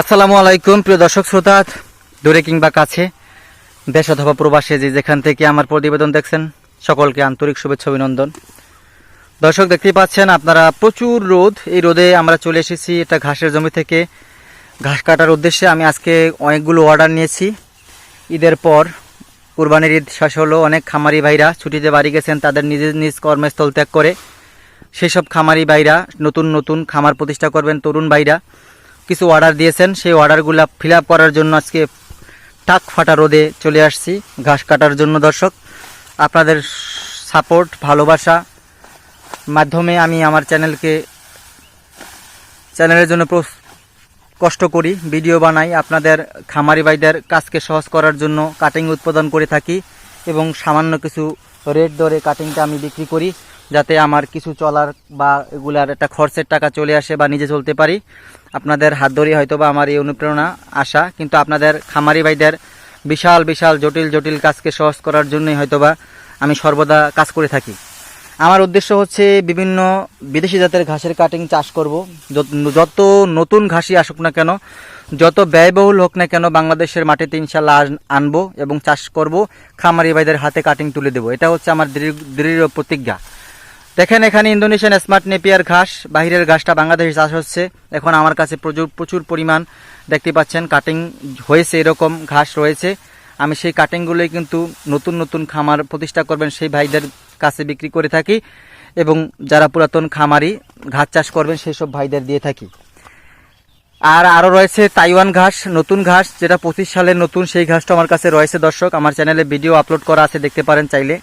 আসসালামু আলাইকুম, প্রিয় দর্শক শ্রোতা, দূরে কিংবা কাছে, দেশ অথবা প্রবাসে যে যেখান থেকে আমার প্রতিবেদন দেখছেন, সকলকে আন্তরিক শুভেচ্ছা, অভিনন্দন। দর্শক, দেখতেই পাচ্ছেন, আপনারা প্রচুর রোদ। এই রোদে আমরা চলে এসেছি এটা ঘাসের জমি থেকে। ঘাস কাটার উদ্দেশ্যে আমি আজকে অনেকগুলো অর্ডার নিয়েছি। ঈদের পর কুরবানির ঈদ শেষ হলো, অনেক খামারি ভাইরা ছুটিতে বাড়ি গেছেন, তাদের নিজের নিজ কর্মস্থল ত্যাগ করে। সেই সব খামারি ভাইরা নতুন নতুন খামার প্রতিষ্ঠা করবেন, তরুণ ভাইরা। কিছু অর্ডার দিয়েছেন, সেই অর্ডারগুলো ফিল করার জন্য আজকে টাক ফাটা রোদে চলে আসছি, ঘাস কাটার জন্য দর্শক। আপনাদের সাপোর্ট ভালোবাসা মাধ্যমে আমি আমার চ্যানেলকে চ্যানেলের জন্য কষ্ট করি ভিডিও বানাই, আপনাদের খামারি ভাইদের কাজকে সহজ করার জন্য কাটিং উৎপাদন করে থাকি এবং সামান্য কিছু রেট দরে কাটিংটা আমি বিক্রি করি। যাতে আমার কিছু চলার বা এগুলার একটা খরচের টাকা চলে আসে বা নিজে চলতে পারি। আপনাদের হাত ধরে হয়তো বা আমার এই অনুপ্রেরণা আসা কিন্তু আপনাদের খামারি ভাইদের বিশাল বিশাল, জটিল জটিল কাজকে সহজ করার জন্যই হয়তোবা আমি সর্বদা কাজ করে থাকি। আমার উদ্দেশ্য হচ্ছে বিভিন্ন বিদেশি জাতের ঘাসের কাটিং চাষ করব। যত- নতুন ঘাসই আসুক না কেন, যত ব্যয়বহুল হোক না কেন বাংলাদেশের মাটিতে ইনশাল্লাহ আন- আনব এবং চাষ করব। খামারি ভাইদের হাতে কাটিং তুলে দেবো। এটা হচ্ছে আমার দৃঢ় দৃঢ় প্রতিজ্ঞা। দেখেন, এখানে ইন্দোনেশিয়ান স্মার্ট নেপিয়ার ঘাস, বাহিরের ঘাসটা বাংলাদেশে চাষ হচ্ছে। এখন আমার কাছে প্রচুর প্রচুর পরিমাণ দেখতে পাচ্ছেন কাটিং হয়েছে, এরকম ঘাস রয়েছে। আমি সেই কাটিংগুলোই কিন্তু নতুন নতুন খামার প্রতিষ্ঠা করবেন সেই ভাইদের কাছে বিক্রি করে থাকি এবং যারা পুরাতন খামারি ঘাস চাষ করবেন সেই সব ভাইদের দিয়ে থাকি। আর আরও রয়েছে তাইওয়ান ঘাস, নতুন ঘাস, যেটা পঁচিশ সালের নতুন, সেই ঘাসটা আমার কাছে রয়েছে দর্শক। আমার চ্যানেলে ভিডিও আপলোড করা আছে, দেখতে পারেন চাইলে।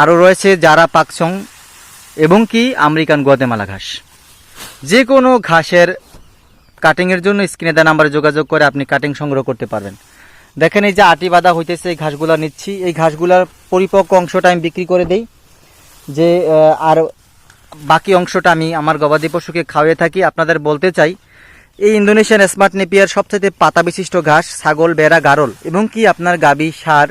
আরও রয়েছে যারা পাকসং এবং কি আমেরিকান গুয়াতেমালা ঘাস। যে কোনো ঘাসের কাটিংয়ের জন্য স্ক্রিনে দেওয়া নাম্বারে যোগাযোগ করে আপনি কাটিং সংগ্রহ করতে পারবেন। দেখেন এই যে আটি বাঁধা হইতেছে, এই ঘাসগুলো নিচ্ছি। এই ঘাসগুলার পরিপক্ক অংশটা আমি বিক্রি করে দেই। যে আর বাকি অংশটা আমি আমার গবাদি পশুকে খাওয়িয়ে থাকি। আপনাদের বলতে চাই, এই ইন্দোনেশিয়ান স্মার্ট নেপিয়ার সবচেয়ে পাতা বিশিষ্ট ঘাস ছাগল বেড়া গারল এবং কি আপনার গাবি, সার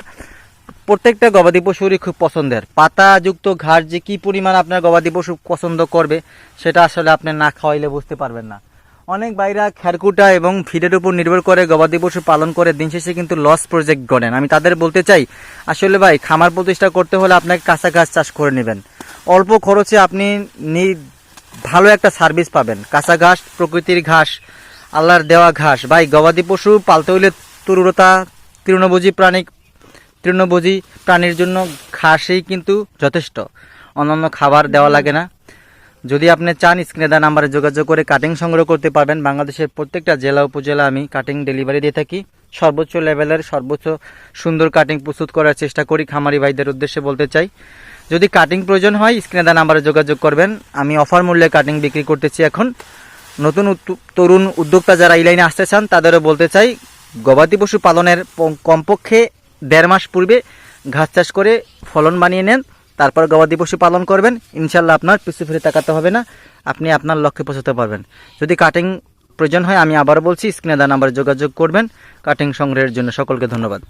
প্রত্যেকটা গবাদি পশুরই খুব পছন্দের। পাতাযুক্ত ঘাস যে কি পরিমাণ আপনার গবাদি পশু পছন্দ করবে, সেটা আসলে আপনি না খাওয়াইলে বুঝতে পারবেন না। অনেক বাইরা খেরকুটা এবং ফিডের উপর নির্ভর করে গবাদি পশু পালন করে, দিন শেষে কিন্তু লস প্রজেক্ট গড়েন। আমি তাদের বলতে চাই, আসলে ভাই, খামার প্রতিষ্ঠা করতে হলে আপনাকে কাঁচা ঘাস চাষ করে নেবেন। অল্প খরচে আপনি নি- ভালো একটা সার্ভিস পাবেন। কাঁচা ঘাস, প্রকৃতির ঘাস, আল্লাহর দেওয়া ঘাস। ভাই, গবাদি পশু পালতে হইলে তরুরতা তৃণভোজী প্রাণী তৃণভোজী প্রাণীর জন্য ঘাসই কিন্তু যথেষ্ট। অন্যান্য খাবার দেওয়া লাগে না। যদি আপনি চান, স্ক্রিনে দেওয়া নাম্বারে যোগাযোগ করে কাটিং সংগ্রহ করতে পারবেন। বাংলাদেশের প্রত্যেকটা জেলা, উপজেলা আমি কাটিং ডেলিভারি দিয়ে থাকি। সর্বোচ্চ লেভেলের সর্বোচ্চ সুন্দর কাটিং প্রস্তুত করার চেষ্টা করি, খামারি ভাইদের উদ্দেশ্যে বলতে চাই। যদি কাটিং প্রয়োজন হয়, স্ক্রিনে দেওয়া নাম্বারে যোগাযোগ করবেন। আমি অফার মূল্যে কাটিং বিক্রি করতেছি এখন। নতুন তরুণ উদ্যোক্তা যারা এই লাইনে আসতে চান, তাদেরও বলতে চাই, গবাদি পশু পালনের কমপক্ষে দেড় মাস পূর্বে ঘাস চাষ করে ফলন বানিয়ে নেন, তারপর গবাদি পশু পালন করবেন। ইনশাল্লাহ আপনার পিছু ফিরে তাকাতে হবে না, আপনি আপনার লক্ষ্যে পৌঁছাতে পারবেন। যদি কাটিং প্রয়োজন হয়, আমি আবার বলছি, স্ক্রিনে দেওয়া নাম্বারে যোগাযোগ করবেন। কাটিং সংগ্রহের জন্য সকলকে ধন্যবাদ।